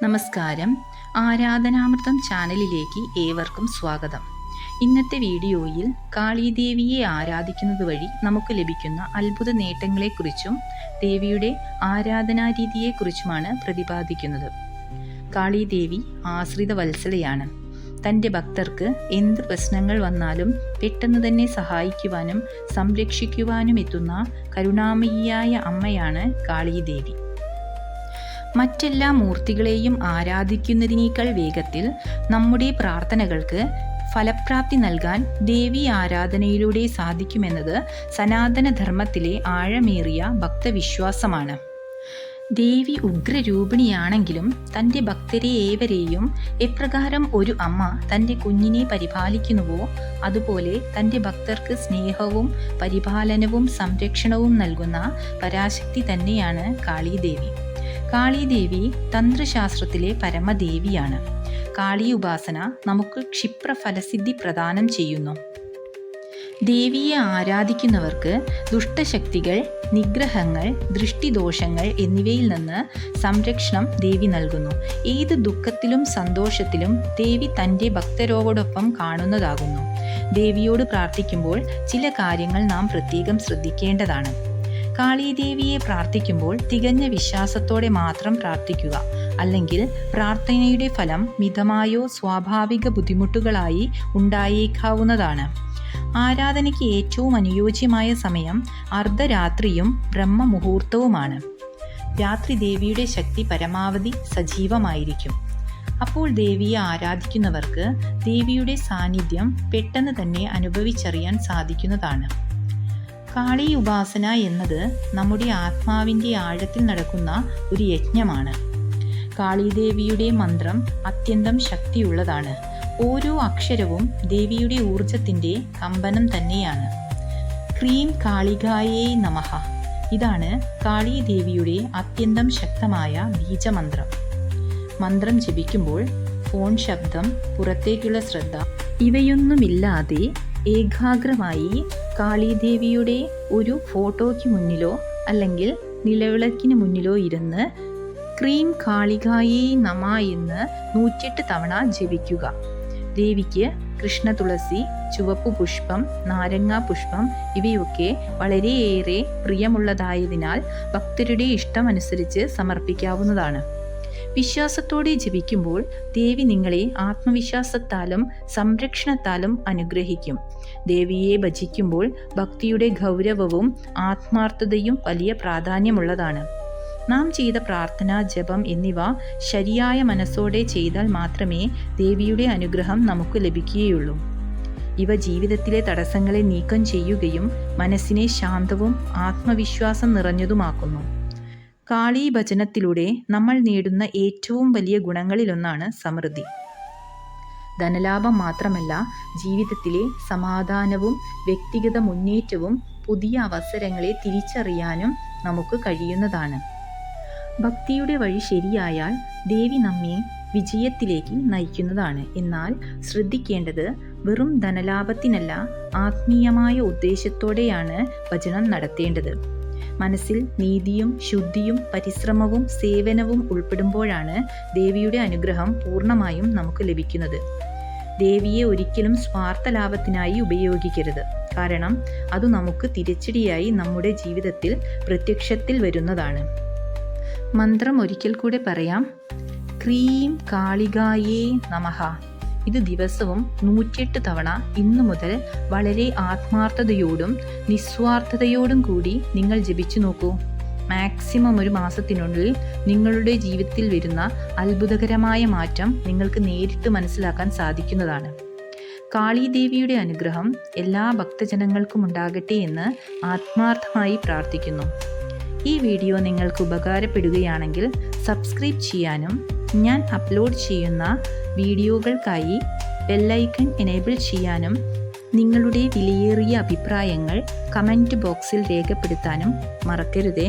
നമസ്കാരം. ആരാധനാമൃതം ചാനലിലേക്ക് ഏവർക്കും സ്വാഗതം. ഇന്നത്തെ വീഡിയോയിൽ കാളീദേവിയെ ആരാധിക്കുന്നത് വഴി നമുക്ക് ലഭിക്കുന്ന അത്ഭുത നേട്ടങ്ങളെക്കുറിച്ചും ദേവിയുടെ ആരാധനാരീതിയെക്കുറിച്ചുമാണ് പ്രതിപാദിക്കുന്നത്. കാളീദേവി ആശ്രിത വത്സലയാണ് തന്റെ ഭക്തർക്ക് എന്ത് പ്രശ്നങ്ങൾ വന്നാലും പെട്ടെന്ന് തന്നെ സഹായിക്കുവാനും സംരക്ഷിക്കുവാനും എത്തുന്ന കരുണാമയിയായ അമ്മയാണ് കാളീദേവി. മറ്റെല്ലാ മൂർത്തികളെയും ആരാധിക്കുന്നതിനേക്കാൾ വേഗത്തിൽ നമ്മുടെ പ്രാർത്ഥനകൾക്ക് ഫലപ്രാപ്തി നൽകാൻ ദേവി ആരാധനയിലൂടെ സാധിക്കുമെന്നത് സനാതനധർമ്മത്തിലെ ആഴമേറിയ ഭക്തവിശ്വാസമാണ്. ദേവി ഉഗ്രരൂപിണിയാണെങ്കിലും തന്റെ ഭക്തരെ ഏവരെയും എപ്രകാരം ഒരു അമ്മ തന്റെ കുഞ്ഞിനെ പരിപാലിക്കുന്നുവോ അതുപോലെ തന്റെ ഭക്തർക്ക് സ്നേഹവും പരിപാലനവും സംരക്ഷണവും നൽകുന്ന പരാശക്തി തന്നെയാണ് കാളീദേവി. കാളീദേവി തന്ത്രശാസ്ത്രത്തിലെ പരമദേവിയാണ്. കാളി ഉപാസന നമുക്ക് ക്ഷിപ്രഫലസിദ്ധി പ്രദാനം ചെയ്യുന്നു. ദേവിയെ ആരാധിക്കുന്നവർക്ക് ദുഷ്ടശക്തികൾ നിഗ്രഹങ്ങൾ ദൃഷ്ടിദോഷങ്ങൾ എന്നിവയിൽ നിന്ന് സംരക്ഷണം ദേവി നൽകുന്നു. ഏത് ദുഃഖത്തിലും സന്തോഷത്തിലും ദേവി തന്റെ ഭക്തരോടൊപ്പം കാണുന്നതാകുന്നു. ദേവിയോട് പ്രാർത്ഥിക്കുമ്പോൾ ചില കാര്യങ്ങൾ നാം പ്രത്യേകം ശ്രദ്ധിക്കേണ്ടതാണ്. കാളീദേവിയെ പ്രാർത്ഥിക്കുമ്പോൾ തികഞ്ഞ വിശ്വാസത്തോടെ മാത്രം പ്രാർത്ഥിക്കുക. അല്ലെങ്കിൽ പ്രാർത്ഥനയുടെ ഫലം മിതമായോ സ്വാഭാവിക ബുദ്ധിമുട്ടുകളായി ഉണ്ടായേക്കാവുന്നതാണ്. ആരാധനയ്ക്ക് ഏറ്റവും അനുയോജ്യമായ സമയം അർദ്ധരാത്രിയും ബ്രഹ്മമുഹൂർത്തവുമാണ്. രാത്രി ദേവിയുടെ ശക്തി പരമാവധി സജീവമായിരിക്കും. അപ്പോൾ ദേവിയെ ആരാധിക്കുന്നവർക്ക് ദേവിയുടെ സാന്നിധ്യം പെട്ടെന്ന് തന്നെ അനുഭവിച്ചറിയാൻ സാധിക്കുന്നതാണ്. കാളി ഉപാസന എന്നത് നമ്മുടെ ആത്മാവിന്റെ ആഴത്തിൽ നടക്കുന്ന ഒരു യജ്ഞമാണ്. കാളിദേവിയുടെ മന്ത്രം അത്യന്തം ശക്തിയുള്ളതാണ്. ഓരോ അക്ഷരവും ദേവിയുടെ ഊർജത്തിന്റെ കമ്പനം തന്നെയാണ്. ക്രീം കാളികായേ നമഹ ഇതാണ് കാളീദേവിയുടെ അത്യന്തം ശക്തമായ ബീജമന്ത്രം. മന്ത്രം ജപിക്കുമ്പോൾ ഫോൺ ശബ്ദം പുറത്തേക്കുള്ള ശ്രദ്ധ ഇവയൊന്നുമില്ലാതെ ഏകാഗ്രമായി കാളീദേവിയുടെ ഒരു ഫോട്ടോയ്ക്ക് മുന്നിലോ അല്ലെങ്കിൽ നിലവിളക്കിന് മുന്നിലോ ഇരുന്ന് ക്രീം കാളികായി നമ എന്ന് നൂറ്റെട്ട് തവണ ജപിക്കുക. ദേവിക്ക് കൃഷ്ണ തുളസി ചുവപ്പ് പുഷ്പം നാരങ്ങാ പുഷ്പം ഇവയൊക്കെ വളരെയേറെ പ്രിയമുള്ളതായതിനാൽ ഭക്തരുടെ ഇഷ്ടമനുസരിച്ച് സമർപ്പിക്കാവുന്നതാണ്. വിശ്വാസത്തോടെ ജപിക്കുമ്പോൾ ദേവി നിങ്ങളെ ആത്മവിശ്വാസത്താലും സംരക്ഷണത്താലും അനുഗ്രഹിക്കും. ദേവിയെ ഭജിക്കുമ്പോൾ ഭക്തിയുടെ ഗൗരവവും ആത്മാർത്ഥതയും വലിയ പ്രാധാന്യമുള്ളതാണ്. നാം ചെയ്ത പ്രാർത്ഥന ജപം എന്നിവ ശരിയായ മനസ്സോടെ ചെയ്താൽ മാത്രമേ ദേവിയുടെ അനുഗ്രഹം നമുക്ക് ലഭിക്കുകയുള്ളൂ. ഇവ ജീവിതത്തിലെ തടസ്സങ്ങളെ നീക്കം ചെയ്യുകയും മനസ്സിനെ ശാന്തവും ആത്മവിശ്വാസം നിറഞ്ഞതുമാക്കുന്നു. കാളി ഭജനത്തിലൂടെ നമ്മൾ നേടുന്ന ഏറ്റവും വലിയ ഗുണങ്ങളിലൊന്നാണ് സമൃദ്ധി. ധനലാഭം മാത്രമല്ല ജീവിതത്തിലെ സമാധാനവും വ്യക്തിഗത മുന്നേറ്റവും പുതിയ അവസരങ്ങളെ തിരിച്ചറിയാനും നമുക്ക് കഴിയുന്നതാണ്. ഭക്തിയുടെ വഴി ശരിയായാൽ ദേവി നമ്മെ വിജയത്തിലേക്ക് നയിക്കുന്നതാണ്. എന്നാൽ ശ്രദ്ധിക്കേണ്ടത് വെറും ധനലാഭത്തിനല്ല ആത്മീയമായ ഉദ്ദേശത്തോടെയാണ് ഭജനം നടത്തേണ്ടത്. മനസ്സിൽ നീതിയും ശുദ്ധിയും പരിശ്രമവും സേവനവും ഉൾപ്പെടുമ്പോഴാണ് ദേവിയുടെ അനുഗ്രഹം പൂർണമായും നമുക്ക് ലഭിക്കുന്നത്. ദേവിയെ ഒരിക്കലും സ്വാർത്ഥ ലാഭത്തിനായി ഉപയോഗിക്കരുത്. കാരണം അത് നമുക്ക് തിരിച്ചടിയായി നമ്മുടെ ജീവിതത്തിൽ പ്രത്യക്ഷത്തിൽ വരുന്നതാണ്. മന്ത്രം ഒരിക്കൽ കൂടെ പറയാം. ക്രീം കാളികായേ നമഃ ഇത് ദിവസവും നൂറ്റിയെട്ട് തവണ ഇന്നു മുതൽ വളരെ ആത്മാർത്ഥതയോടും നിസ്വാർത്ഥതയോടും കൂടി നിങ്ങൾ ജപിച്ചു നോക്കൂ. മാക്സിമം ഒരു മാസത്തിനുള്ളിൽ നിങ്ങളുടെ ജീവിതത്തിൽ വരുന്ന അത്ഭുതകരമായ മാറ്റം നിങ്ങൾക്ക് നേരിട്ട് മനസ്സിലാക്കാൻ സാധിക്കുന്നതാണ്. കാളീദേവിയുടെ അനുഗ്രഹം എല്ലാ ഭക്തജനങ്ങൾക്കും ഉണ്ടാകട്ടെ എന്ന് ആത്മാർത്ഥമായി പ്രാർത്ഥിക്കുന്നു. ഈ വീഡിയോ നിങ്ങൾക്ക് ഉപകാരപ്പെടുകയാണെങ്കിൽ സബ്സ്ക്രൈബ് ചെയ്യാനും ഞാൻ അപ്ലോഡ് ചെയ്യുന്ന വീഡിയോകൾക്കായി ബെല്ലൈക്കൺ എനേബിൾ ചെയ്യാനും നിങ്ങളുടെ വിലയേറിയ അഭിപ്രായങ്ങൾ കമന്റ് ബോക്സിൽ രേഖപ്പെടുത്താനും മറക്കരുതേ.